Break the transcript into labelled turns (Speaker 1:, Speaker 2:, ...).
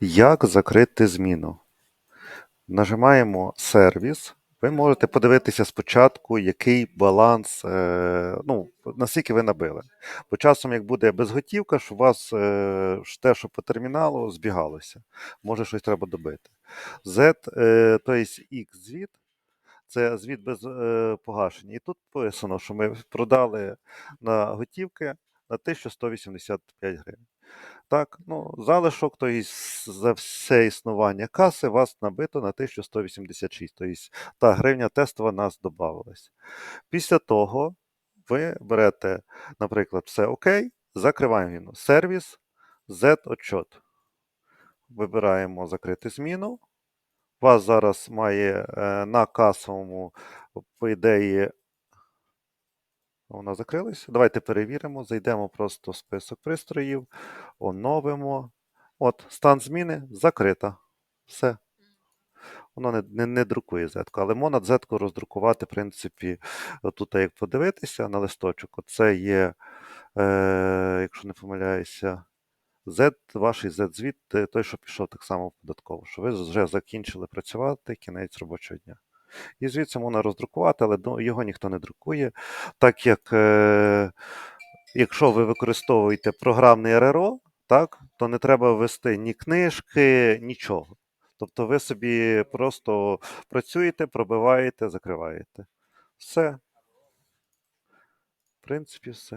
Speaker 1: Як закрити зміну? Нажимаємо сервіс. Ви можете подивитися спочатку, який баланс, е, ну, наскільки ви набили. Бо часом, як буде безготівка, що у вас е, те, що по терміналу, збігалося. Може, щось треба добити. Z, тобто X звіт, це звіт без е, погашення. І тут написано, що ми продали на готівки на 1185 гривень. Так, ну, залишок, то є за все існування каси вас набито на 1186. Тобто та гривня тестова нас додавалась. Після того ви берете, наприклад, все ОК, закриваємо він. Сервіс, Z-отчет. Вибираємо закрити зміну. Вас зараз має е, на касовому, по ідеї, вона закрилась. Давайте перевіримо. Зайдемо просто в список пристроїв, оновимо. От, стан зміни закрита. Все. Воно не, не, не друкує Z, але можна Z роздрукувати, в принципі, тут, як подивитися на листочок, це є, е, якщо не помиляюся, Z, ваш Z-звіт, той, що пішов так само в податково, що ви вже закінчили працювати кінець робочого дня. І звідси можна роздрукувати, але ну, його ніхто не друкує, так як е, якщо ви використовуєте програмний РРО, так, то не треба ввести ні книжки, нічого. Тобто ви собі просто працюєте, пробиваєте, закриваєте. Все. В принципі, все.